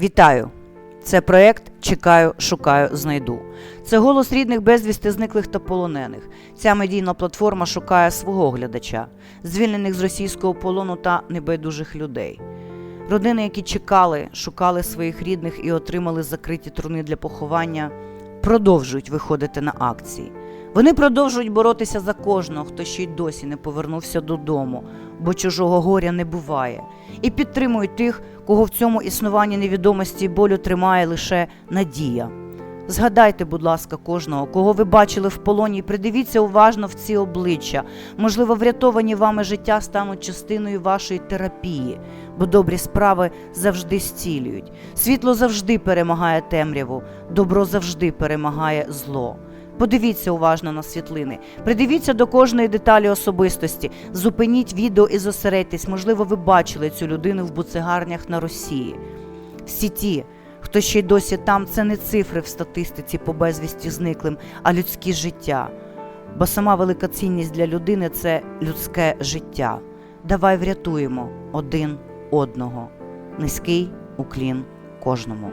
Вітаю! Це проект Чекаю, шукаю, знайду. Це голос рідних безвісти зниклих та полонених. Ця медійна платформа шукає свого глядача, звільнених з російського полону та небайдужих людей. Родини, які чекали, шукали своїх рідних і отримали закриті труни для поховання, продовжують виходити на акції. Вони продовжують боротися за кожного, хто ще й досі не повернувся додому, бо чужого горя не буває, і підтримують тих, кого в цьому існуванні невідомості і болю тримає лише надія. Згадайте, будь ласка, кожного, кого ви бачили в полоні, і придивіться уважно в ці обличчя. Можливо, врятовані вами життя стануть частиною вашої терапії, бо добрі справи завжди зцілюють. Світло завжди перемагає темряву, добро завжди перемагає зло. Подивіться уважно на світлини, придивіться до кожної деталі особистості, зупиніть відео і зосередьтесь. Можливо, ви бачили цю людину в буцегарнях на Росії. Всі ті, хто ще й досі там, це не цифри в статистиці по безвісті зниклим, а людські життя. Бо сама велика цінність для людини це людське життя. Давай врятуємо один одного. Низький уклін кожному.